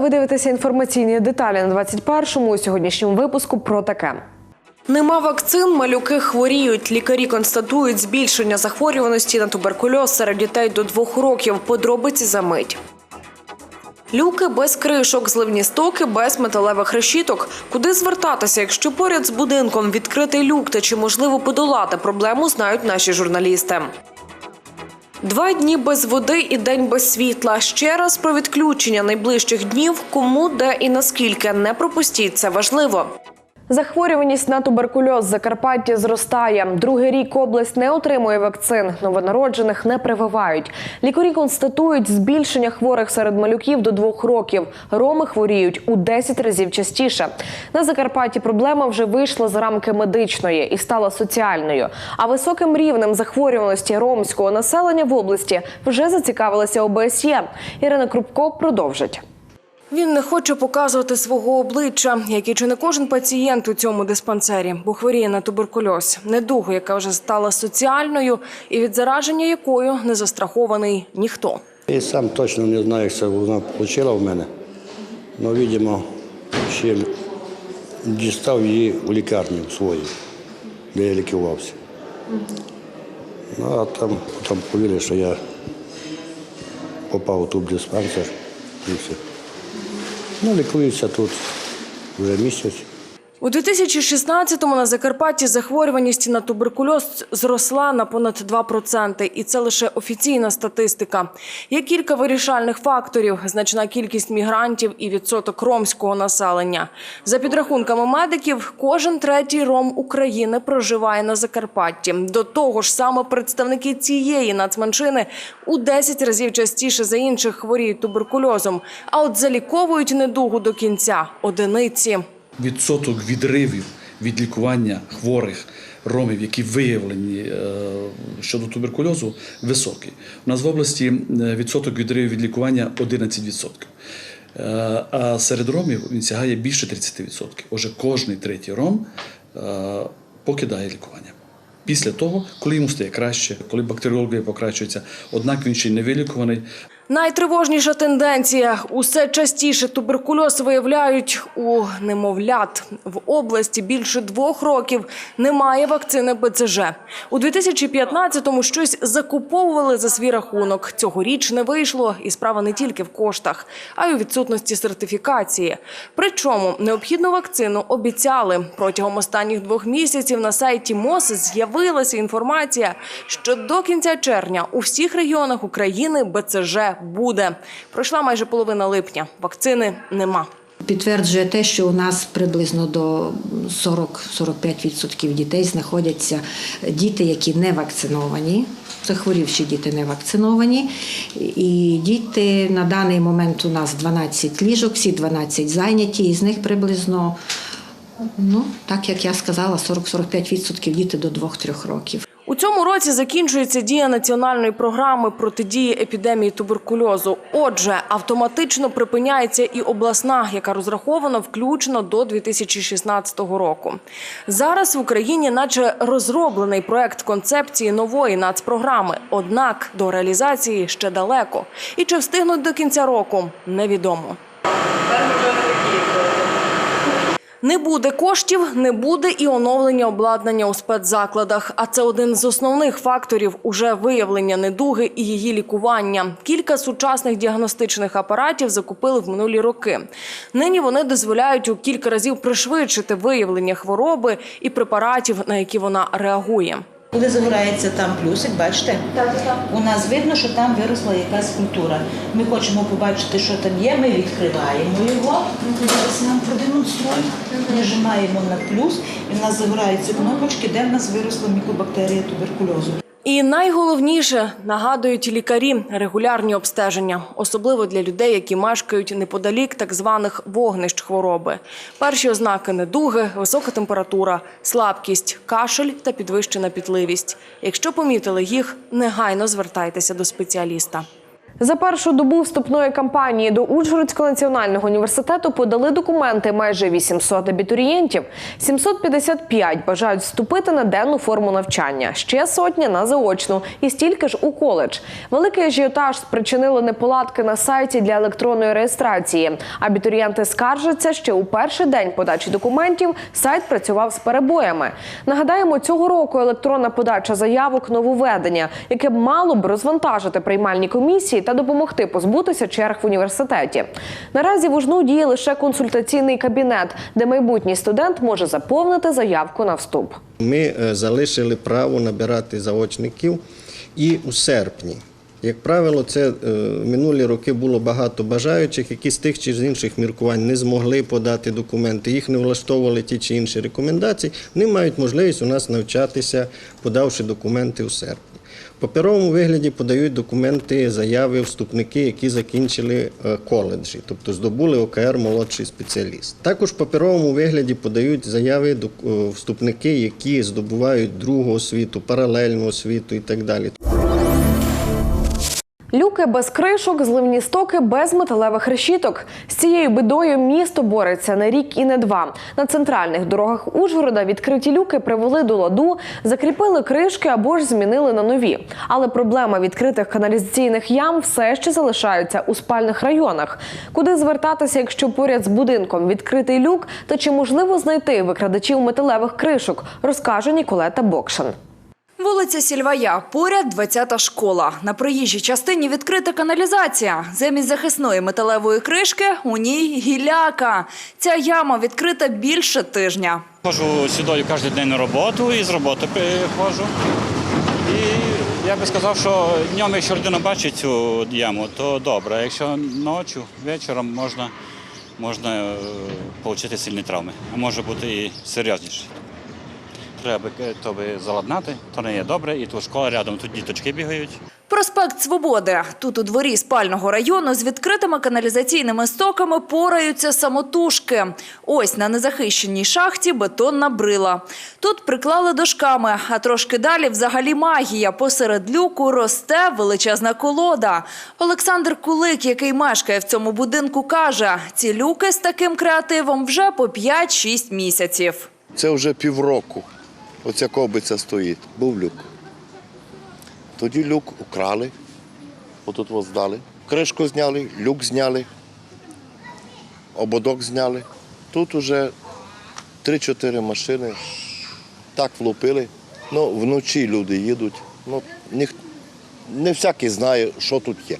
Ви дивитеся інформаційні деталі на 21-му. У сьогоднішньому випуску про таке. Нема вакцин, малюки хворіють. Лікарі констатують збільшення захворюваності на туберкульоз серед дітей до двох років. Подробиці за мить. Люки без кришок, зливні стоки без металевих решіток. Куди звертатися, якщо поряд з будинком відкритий люк та чи можливо подолати проблему, знають наші журналісти. Два дні без води і день без світла. Ще раз про відключення найближчих днів, кому, де і наскільки не пропустіть. Це важливо. Захворюваність на туберкульоз в Закарпатті зростає. Другий рік область не отримує вакцин. Новонароджених не прививають. Лікарі констатують збільшення хворих серед малюків до двох років. Роми хворіють у 10 разів частіше. На Закарпатті проблема вже вийшла з рамки медичної і стала соціальною. А високим рівнем захворюваності ромського населення в області вже зацікавилася ОБСЄ. Ірина Крупко продовжить. Він не хоче показувати свого обличчя, як і чи не кожен пацієнт у цьому диспансері, бо хворіє на туберкульоз, недугу, яка вже стала соціальною, і від зараження якою не застрахований ніхто. Я сам точно не знаю, як це вона отримала в мене. Але, видимо, ще дістав її у лікарні своїй, де я лікувався. Ну, а там, там повірили, що я попав у ту диспансер і все. Ну, лікуються тут вже місяць. У 2016-му на Закарпатті захворюваність на туберкульоз зросла на понад 2%. І це лише офіційна статистика. Є кілька вирішальних факторів: значна кількість мігрантів і відсоток ромського населення. За підрахунками медиків, кожен третій ром України проживає на Закарпатті. До того ж, саме представники цієї нацменшини у 10 разів частіше за інших хворіють туберкульозом. А от заліковують недугу до кінця одиниці. Відсоток відривів від лікування хворих ромів, які виявлені е, щодо туберкульозу, високий. У нас в області е, відсоток відривів від лікування 11%. Е, А серед ромів він сягає більше 30%. Отже, кожний третій ром покидає лікування. Після того, коли йому стає краще, коли бактеріологія покращується, однак він ще й не вилікуваний, Найтривожніша тенденція усе частіше туберкульоз виявляють у немовлят. В області більше двох років немає вакцини БЦЖ. У 2015-му щось закуповували за свій рахунок. Цьогоріч не вийшло, і справа не тільки в коштах, а й у відсутності сертифікації. Причому необхідну вакцину обіцяли протягом останніх двох місяців на сайті МОЗ з'явилася інформація, що до кінця червня у всіх регіонах України БЦЖ буде. Пройшла майже половина липня. Вакцини нема. Підтверджує те, що у нас приблизно до 40-45% дітей знаходяться діти, які не вакциновані, захворівші діти не вакциновані. І діти на даний момент у нас 12 ліжок, всі 12 зайняті, із них приблизно, ну так як я сказала, 40-45% діти до 2-3 років. Цьому році закінчується дія національної програми протидії епідемії туберкульозу. Отже, автоматично припиняється і обласна, яка розрахована включно до 2016 року. Зараз в Україні, наче розроблений проект концепції нової нацпрограми. Однак до реалізації ще далеко. І чи встигнуть до кінця року, невідомо. Не буде коштів, не буде і оновлення обладнання у спецзакладах. А це один з основних факторів уже виявлення недуги і її лікування. Кілька сучасних діагностичних апаратів закупили в минулі роки. Нині вони дозволяють у кілька разів пришвидшити виявлення хвороби і препаратів, на які вона реагує. Коли загорається там плюсик, бачите, у нас видно, що там виросла якась культура. Ми хочемо побачити, що там є. Ми відкриваємо його. Зараз нам продемонструємо. Нажимаємо на плюс, і в нас загораються кнопочки, де в нас виросла мікобактерія туберкульозу. І найголовніше нагадують лікарі регулярні обстеження, особливо для людей, які мешкають неподалік так званих вогнищ хвороби. Перші ознаки недуги, висока температура, слабкість, кашель та підвищена пітливість. Якщо помітили їх, негайно звертайтеся до спеціаліста. За першу добу вступної кампанії до Ужгородського національного університету подали документи майже 800 абітурієнтів. 755 бажають вступити на денну форму навчання, ще сотня на заочну і стільки ж у коледж. Великий ажіотаж спричинили неполадки на сайті для електронної реєстрації. Абітурієнти скаржаться, що у перший день подачі документів сайт працював з перебоями. Нагадаємо, цього року електронна подача заявок нововведення, яке б мало б розвантажити приймальні комісії та допомогти позбутися черг в університеті. Наразі в УЖНУ діє лише консультаційний кабінет, де майбутній студент може заповнити заявку на вступ. Ми е, залишили право набирати заочників і у серпні. Як правило, це е, минулі роки було багато бажаючих, які з тих чи з інших міркувань не змогли подати документи, їх не влаштовували ті чи інші рекомендації. Вони мають можливість у нас навчатися, подавши документи у серпні. Паперовому вигляді подають документи, заяви, вступники, які закінчили е, коледжі, тобто здобули ОКР молодший спеціаліст. Також в паперовому вигляді подають заяви е, вступники, які здобувають другу освіту, паралельну освіту і так далі. Люки без кришок, зливні стоки без металевих решіток. З цією бідою місто бореться не рік і не два. На центральних дорогах Ужгорода відкриті люки привели до ладу, закріпили кришки або ж змінили на нові. Але проблема відкритих каналізаційних ям все ще залишається у спальних районах. Куди звертатися, якщо поряд з будинком відкритий люк, та чи можливо знайти викрадачів металевих кришок, розкаже Ніколета Бокшин. Вулиця Сільвая, поряд 20-та школа. На проїжджій частині відкрита каналізація. Замість захисної металевої кришки у ній гіляка. Ця яма відкрита більше тижня. Ходжу сюди кожен день на роботу і з роботи приходжу. І я би сказав, що днем, якщо людина бачить цю яму, то добре. Якщо ночі, вечором можна, можна е, отримати сильні травми, а може бути і серйозніше. Треба е, то би заладнати, то не є добре, і тут школа рядом, тут діточки бігають. Проспект Свободи. Тут у дворі спального району з відкритими каналізаційними стоками пораються самотужки. Ось на незахищеній шахті бетонна брила. Тут приклали дошками, а трошки далі взагалі магія. Посеред люку росте величезна колода. Олександр Кулик, який мешкає в цьому будинку, каже, ці люки з таким креативом вже по 5-6 місяців. Це вже півроку. Оця кобиця стоїть. Був люк. Тоді люк украли, отут вас здали. Кришку зняли, люк зняли, ободок зняли. Тут уже 3-4 машини так влупили. Ну, вночі люди їдуть. Ну. Не всякий знає, що тут є.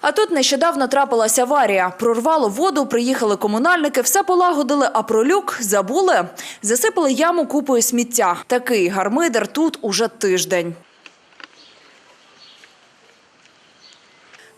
А тут нещодавно трапилася аварія. Прорвало воду, приїхали комунальники, все полагодили, а про люк забули. Засипали яму купою сміття. Такий гармидер тут уже тиждень.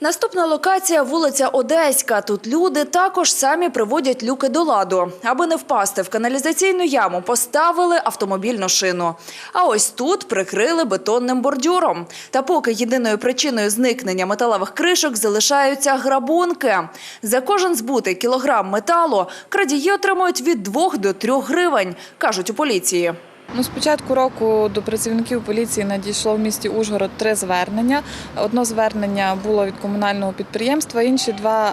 Наступна локація – вулиця Одеська. Тут люди також самі приводять люки до ладу. Аби не впасти в каналізаційну яму, поставили автомобільну шину. А ось тут прикрили бетонним бордюром. Та поки єдиною причиною зникнення металевих кришок залишаються грабунки. За кожен збутий кілограм металу крадії отримують від 2 до 3 гривень, кажуть у поліції. Ну, з початку року до працівників поліції надійшло в місті Ужгород три звернення. Одне звернення було від комунального підприємства, інші два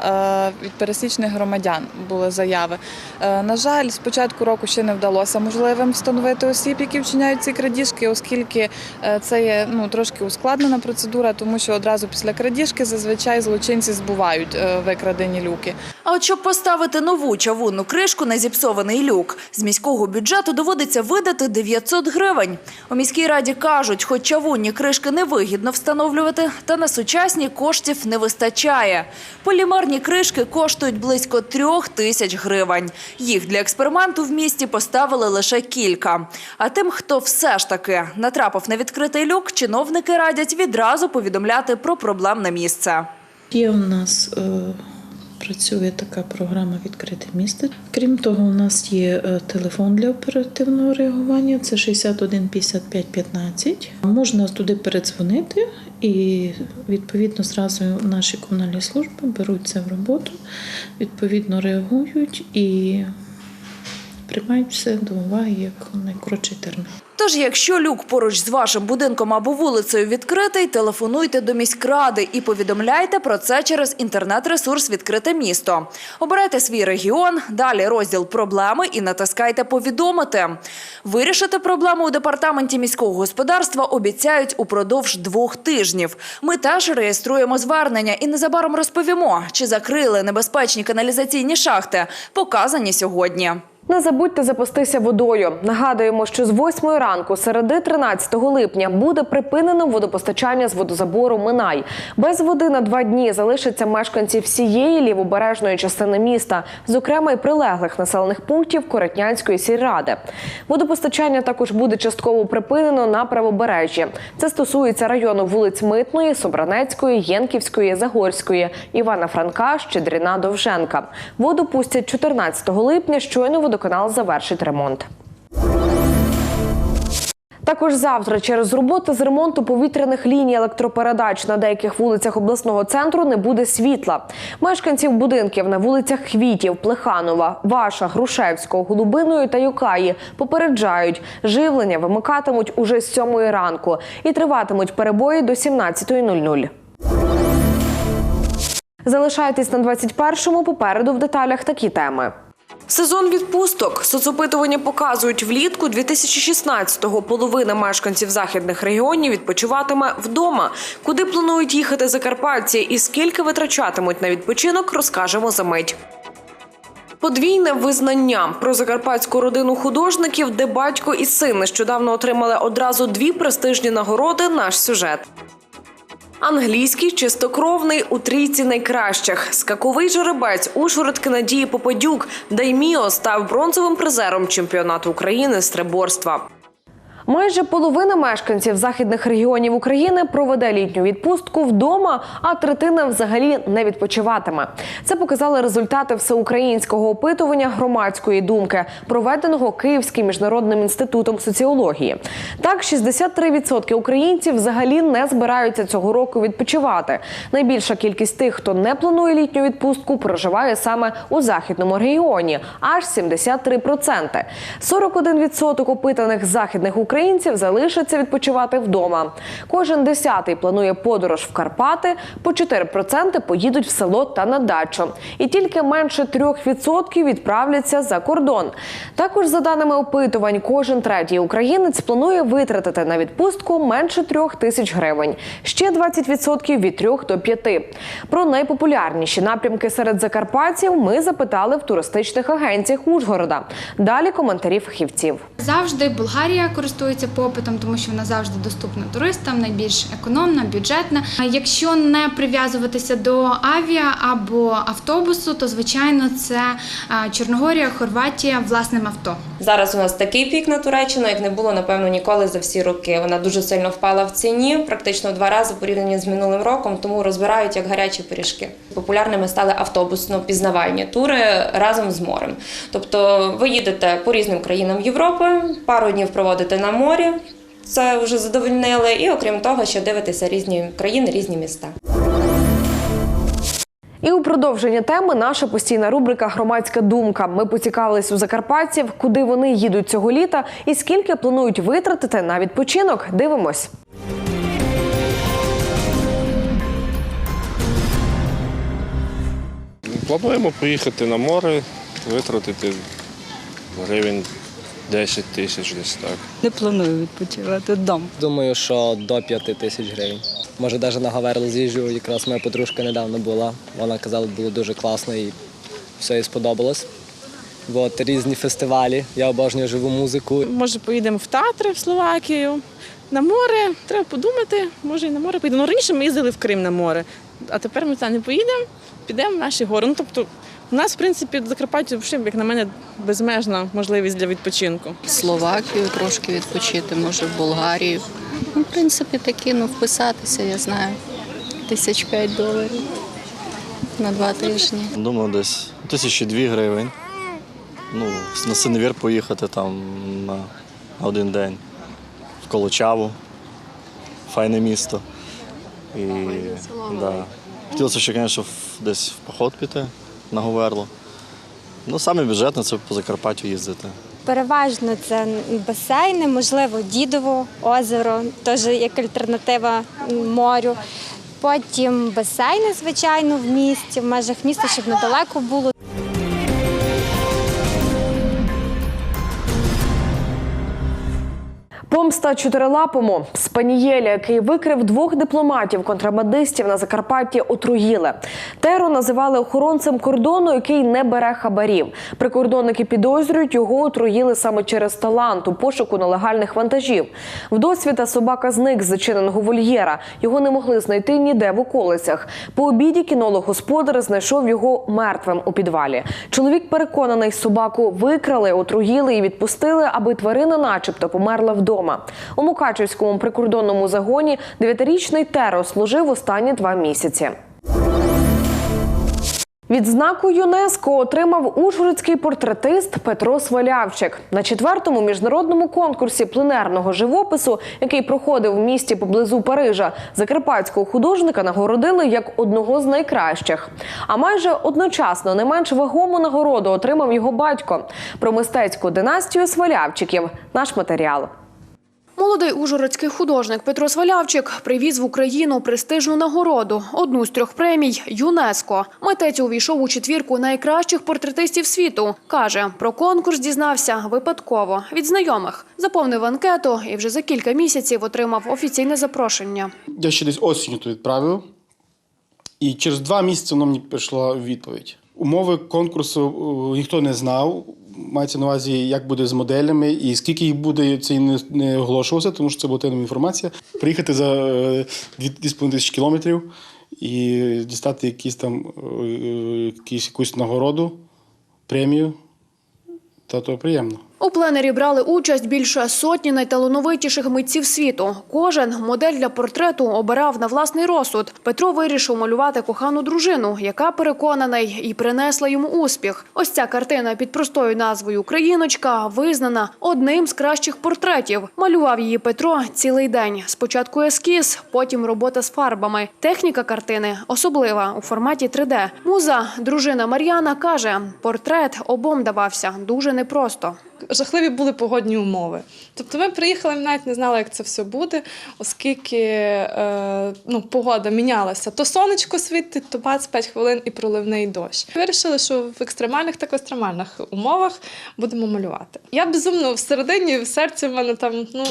е, від пересічних громадян були заяви. Е, На жаль, з початку року ще не вдалося можливим встановити осіб, які вчиняють ці крадіжки, оскільки е, це є ну, трошки ускладнена процедура, тому що одразу після крадіжки зазвичай злочинці збувають викрадені люки. А от щоб поставити нову чавунну кришку на зіпсований люк, з міського бюджету доводиться видати 900 гривень. У міській раді кажуть, хоч чавунні кришки невигідно встановлювати, та на сучасні коштів не вистачає. Полімерні кришки коштують близько трьох тисяч гривень. Їх для експерименту в місті поставили лише кілька. А тим, хто все ж таки натрапив на відкритий люк, чиновники радять відразу повідомляти про проблемне місце. Є у нас е, працює така програма Відкрите місто. Крім того, у нас є е, телефон для оперативного реагування. Це 61 55 15. Можна туди передзвонити, і відповідно зразу наші комунальні служби беруть це в роботу, відповідно реагують і приймають все до уваги як найкоротший термін. Тож, якщо люк поруч з вашим будинком або вулицею відкритий, телефонуйте до міськради і повідомляйте про це через інтернет-ресурс Відкрите місто. Обирайте свій регіон, далі розділ проблеми і натискайте повідомити. Вирішити проблему у департаменті міського господарства обіцяють упродовж двох тижнів. Ми теж реєструємо звернення і незабаром розповімо, чи закрили небезпечні каналізаційні шахти, показані сьогодні. Не забудьте запастися водою. Нагадуємо, що з 8 ранку середи 13 липня буде припинено водопостачання з водозабору Минай. Без води на два дні залишаться мешканці всієї лівобережної частини міста, зокрема й прилеглих населених пунктів Коротнянської сільради. Водопостачання також буде частково припинено на правобережжі. Це стосується району вулиць Митної, Собранецької, Єнківської, Загорської, Івана Франка, Щедріна, Довженка. Воду пустять 14 липня. Щойно водоканал завершить ремонт. Також завтра через роботи з ремонту повітряних ліній електропередач на деяких вулицях обласного центру не буде світла. Мешканців будинків на вулицях Квітів, Плеханова, Ваша, Грушевського, Голубиної та Юкаї попереджають, живлення вимикатимуть уже з 7 ранку і триватимуть перебої до 17.00. Залишайтесь на 21-му, попереду в деталях такі теми. Сезон відпусток. Соцопитування показують влітку 2016-го половина мешканців західних регіонів відпочиватиме вдома. Куди планують їхати закарпатці і скільки витрачатимуть на відпочинок, розкажемо за мить. Подвійне визнання про закарпатську родину художників, де батько і син нещодавно отримали одразу дві престижні нагороди. Наш сюжет. Англійський чистокровний у трійці найкращих. Скаковий жеребець Ужгородки Надії Попадюк Дайміо став бронзовим призером чемпіонату України з триборства. Майже половина мешканців західних регіонів України проведе літню відпустку вдома, а третина взагалі не відпочиватиме. Це показали результати всеукраїнського опитування громадської думки, проведеного Київським міжнародним інститутом соціології. Так, 63% українців взагалі не збираються цього року відпочивати. Найбільша кількість тих, хто не планує літню відпустку, проживає саме у західному регіоні аж 73%. 41% опитаних західних українців залишаться відпочивати вдома. Кожен десятий планує подорож в Карпати, по 4% поїдуть в село та на дачу. І тільки менше 3% відправляться за кордон. Також, за даними опитувань, кожен третій українець планує витратити на відпустку менше трьох тисяч гривень. Ще 20% від 3 до 5. Про найпопулярніші напрямки серед закарпатців ми запитали в туристичних агенціях Ужгорода. Далі коментарі фахівців. Завжди Болгарія користується попитом, тому що вона завжди доступна туристам, найбільш економна, бюджетна. Якщо не прив'язуватися до авіа або автобусу, то звичайно це Чорногорія, Хорватія власним авто. Зараз у нас такий пік на Туреччину, як не було напевно ніколи за всі роки. Вона дуже сильно впала в ціні, практично в два рази порівняно з минулим роком, тому розбирають як гарячі пиріжки. Популярними стали автобусно-пізнавальні тури разом з морем. Тобто ви їдете по різним країнам Європи, пару днів проводите на морі. Це вже задовольнили, і окрім того, ще дивитеся різні країни, різні міста. І у продовження теми наша постійна рубрика Громадська думка. Ми поцікавились у закарпатців, куди вони їдуть цього літа і скільки планують витратити на відпочинок. Дивимось. Плануємо поїхати на море, витратити гривень 10 тисяч десь так. Не планую відпочивати вдома. Думаю, що до 5 тисяч гривень. Може, навіть на Гаверл з'їжджу, якраз моя подружка недавно була. Вона казала, було дуже класно і все їй сподобалось. От, різні фестивалі. Я обожнюю живу музику. Може, поїдемо в Татри, в Словакію, на море. Треба подумати, може і на море поїдемо. Ну, раніше ми їздили в Крим на море, а тепер ми туди не поїдемо, підемо в наші гори. Ну, тобто, у нас, в принципі, в Закарпатті, взагалі, як на мене, безмежна можливість для відпочинку. Словакію трошки відпочити, може в Болгарію. Ну, в принципі, такі, ну, вписатися, я знаю, тисяч п'ять доларів на два тижні. Думаю, десь тисячі дві гривень. Ну, на Синевір поїхати там на один день. В Колочаву. Файне місто. І, да. Хотілося ще, звісно, десь в поход піти на Говерло. Ну, саме бюджетне це по Закарпаттю їздити. Переважно це басейни, можливо, дідово озеро, теж як альтернатива морю. Потім басейни, звичайно, в місті, в межах міста, щоб недалеко було. Помста чотирилапому Спанієля, який викрив двох дипломатів-контрабандистів на Закарпатті, отруїли. Теро називали охоронцем кордону, який не бере хабарів. Прикордонники підозрюють, його отруїли саме через талант у пошуку нелегальних вантажів. Вдосвіта собака зник з зачиненого вольєра. Його не могли знайти ніде в околицях. По обіді кінолог-господар знайшов його мертвим у підвалі. Чоловік переконаний, собаку викрали, отруїли і відпустили, аби тварина, начебто, померла вдома. У Мукачівському прикордонному загоні дев'ятирічний Теро служив останні два місяці. Відзнаку ЮНЕСКО отримав ужгородський портретист Петро Свалявчик. На четвертому міжнародному конкурсі пленерного живопису, який проходив в місті поблизу Парижа, закарпатського художника нагородили як одного з найкращих. А майже одночасно не менш вагому нагороду отримав його батько. Про мистецьку династію Свалявчиків наш матеріал. Молодий ужгородський художник Петро Свалявчик привіз в Україну престижну нагороду, одну з трьох премій ЮНЕСКО. Митець увійшов у четвірку найкращих портретистів світу. Каже, про конкурс дізнався випадково від знайомих. Заповнив анкету і вже за кілька місяців отримав офіційне запрошення. Я ще десь осінню то відправив, і через два місяці воно мені прийшла відповідь. Умови конкурсу е, ніхто не знав. Мається на увазі, як буде з моделями і скільки їх буде, це не, не оголошувалося, тому що це була таємна інформація. Приїхати за е, 2,5 тисячі кілометрів і дістати якісь там е, якісь, якусь нагороду, премію, та то приємно. У пленері брали участь більше сотні найталановитіших митців світу. Кожен модель для портрету обирав на власний розсуд. Петро вирішив малювати кохану дружину, яка переконаний і принесла йому успіх. Ось ця картина під простою назвою Україночка визнана одним з кращих портретів. Малював її Петро цілий день. Спочатку ескіз, потім робота з фарбами. Техніка картини особлива у форматі 3D. Муза, дружина Мар'яна, каже, портрет обом давався дуже непросто. Жахливі були погодні умови. Тобто ми приїхали, навіть не знали, як це все буде, оскільки е, ну, погода мінялася. То сонечко світить, то бац 5 хвилин і проливний дощ. Вирішили, що в екстремальних та екстремальних умовах будемо малювати. Я безумно всередині, в серці в мене там, ну,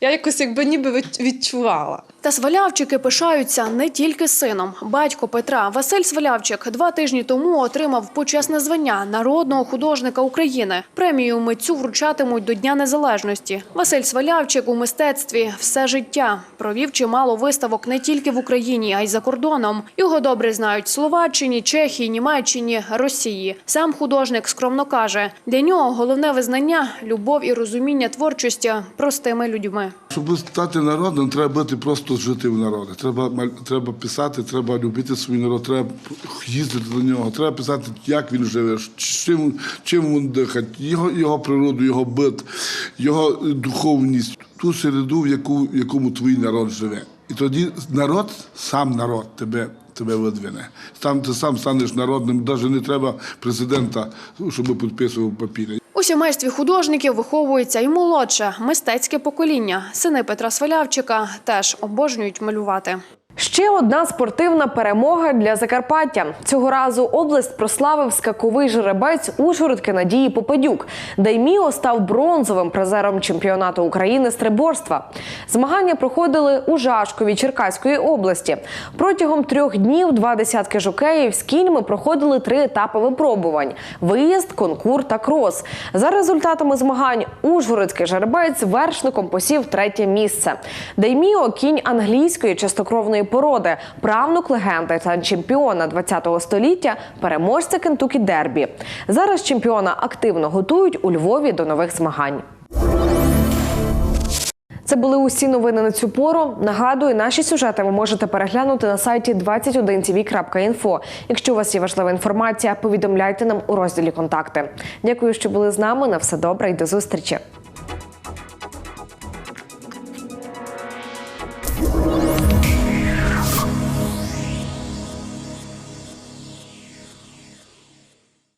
я якось якби ніби від- відчувала. Та свалявчики пишаються не тільки сином. Батько Петра Василь Свалявчик два тижні тому отримав почесне звання народного художника України. Премію митцю вручатимуть до Дня Незалежності. Василь Свалявчик у мистецтві все життя провів чимало виставок не тільки в Україні, а й за кордоном. Його добре знають Словаччині, Чехії, Німеччині, Росії. Сам художник скромно каже: для нього головне визнання, любов і розуміння творчості простими людьми. Щоб стати народом, треба бути просто жити в народі. Треба, треба писати, треба любити свій народ, треба їздити до нього, треба писати, як він живе, чим, чим він дихає, його, його природу, його бит, його духовність, ту середу, в яку, в якому твій народ живе. І тоді народ, сам народ тебе, тебе видвине. Там ти сам станеш народним, навіть не треба президента, щоб підписував папіри. У сімействі художників виховується і молодше мистецьке покоління. Сини Петра Свалявчика теж обожнюють малювати. Ще одна спортивна перемога для Закарпаття. Цього разу область прославив скаковий жеребець Ужгородки Надії Попадюк. Дайміо став бронзовим призером чемпіонату України з триборства. Змагання проходили у Жашкові Черкаської області. Протягом трьох днів два десятки жокеїв з кіньми проходили три етапи випробувань: виїзд, конкур та крос. За результатами змагань Ужгородський жеребець вершником посів третє місце. Дайміо кінь англійської чистокровної породи, правнук легенди та чемпіона ХХ століття, переможця Кентукі Дербі. Зараз чемпіона активно готують у Львові до нових змагань. Це були усі новини на цю пору. Нагадую, наші сюжети ви можете переглянути на сайті 21tv.info. Якщо у вас є важлива інформація, повідомляйте нам у розділі контакти. Дякую, що були з нами. На все добре і до зустрічі.